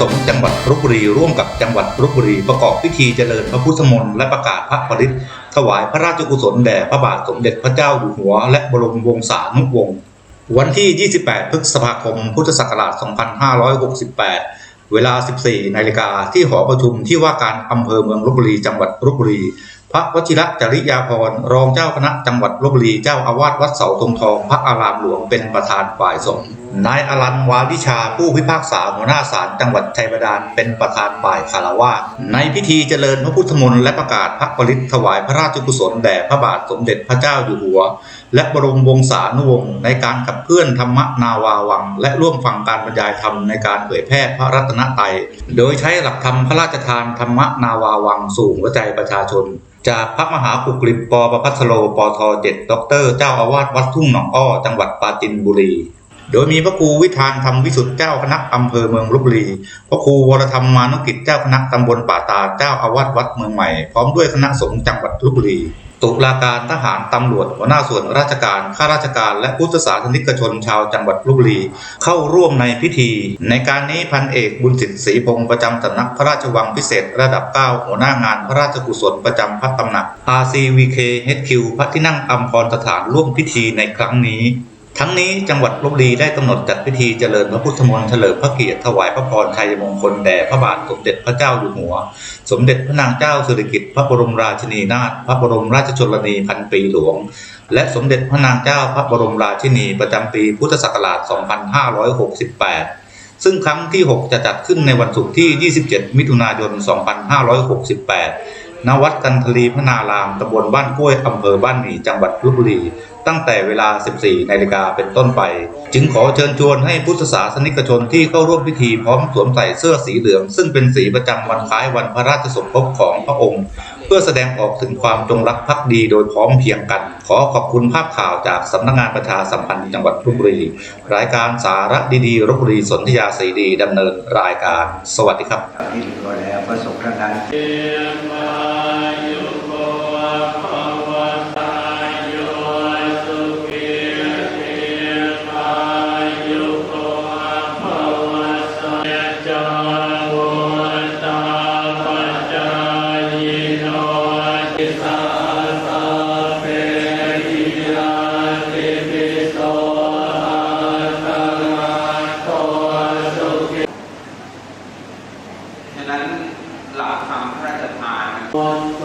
สงฆ์จังหวัดลบบุรีร่วมกับจังหวัดลบบุรีประกอบพิธีเจริญพระพุทธมนต์และประกาศพระปริตรถวายพระราชกุศลแด่พระบาทสมเด็จพระเจ้าอยู่หัว และบรมวงศานุวงศ์วันที่ 28 พฤษภาคม พุทธศักราช 2568 เวลา 14 นาฬิกาที่หอประชุมที่ว่าการอำเภอเมืองลบบุรี จังหวัดลบบุรี พระวชิระจริยาภรรองเจ้าคณะจังหวัดลบบุรี เจ้าอาวาสวัดเสาธงทอง พระอารามหลวงเป็นประธานฝ่ายสงฆ์นายอรันวาวิชาผู้พิพากษาหัวหน้าศาลจังหวัดชัยบาดาลเป็นประธานฝ่ายคารวาสในพิธีเจริญพระพุทธมนต์และประกาศพระปริตรถวายพระราชกุศลแด่พระบาทสมเด็จพระเจ้าอยู่หัว และบรมวงศานุวงศ์ในการขับเคลื่อนธรรมนาวาวัง และร่วมฟังการบรรยายธรรมในการเผยแพร่พระรัตนตรัยโดยใช้หลักธรรมพระราชทานธรรมนาวาวังสู่หัวใจประชาชนจากพระมหาปุกฤษปประพัสโลปทเจ็ดด็อกเตอร์เจ้าอาวาสวัดทุ่งหนองอ้อจังหวัดปราจินบุรี โดยมีพระครูวิธานธรรมวิสุทธิ์เจ้าคณะอำเภอเมืองลบบุรี พระครูวรธรรมมานุกิจเจ้าคณะตำบลป่าตาเจ้าอาวาสวัดเมืองใหม่ พร้อมด้วยคณะสงฆ์จังหวัดลบบุรี ตุลาการทหารตำรวจหัวหน้าส่วนราชการ ข้าราชการและพุทธศาสนิกชนชาวจังหวัดลบบุรี เข้าร่วมในพิธี ในการนี้พันเอกบุญสิทธิ์ศรีพงศ์ประจำสำนักพระราชวังพิเศษระดับ 9 หัวหน้างานพระราชกุศลประจำพระตำหนัก RCVK HQ พระที่นั่งอัมพรสถานร่วมพิธีในครั้งนี้ ทั้งนี้จังหวัดลบบุรีได้กำหนดจัดพิธีเจริญพระพุทธมนต์เถลิมพระเกียรติถวายพระพรชัยมงคลแด่พระบาทสมเด็จพระเจ้าอยู่หัว สมเด็จพระนางเจ้าสิริกิติ์พระบรมราชินีนาถพระบรมราชชนนีพันปีหลวง และสมเด็จพระนางเจ้าพระบรมราชินีประจำปีพุทธศักราช 2568 ซึ่งครั้งที่ 6 จะจัดขึ้นในวันศุกร์ที่ 27 มิถุนายน 2568 ณวัดกันทลีพนารามตำบลบ้านกล้วยอำเภอบ้านหมี่จังหวัดลบบุรี ตั้งแต่เวลา 14 นาฬิกาเป็นต้นไป จึงขอเชิญชวนให้พุทธศาสนิกชนที่เข้าร่วมพิธีพร้อมสวมใส่เสื้อสีเหลือง ซึ่งเป็นสีประจำวันคล้ายวันพระราชสมภพของพระองค์ เพื่อแสดงออกถึงความจงรักภักดีโดยพร้อมเพียงกัน ขอขอบคุณภาพข่าวจากสำนักงานประชาสัมพันธ์จังหวัดลบบุรี รายการสาระดีๆลบบุรีสนธยาสีดีดำเนินรายการ สวัสดีครับที่เรียบร้อยแล้วพระสงฆ์ท่านนั้น one.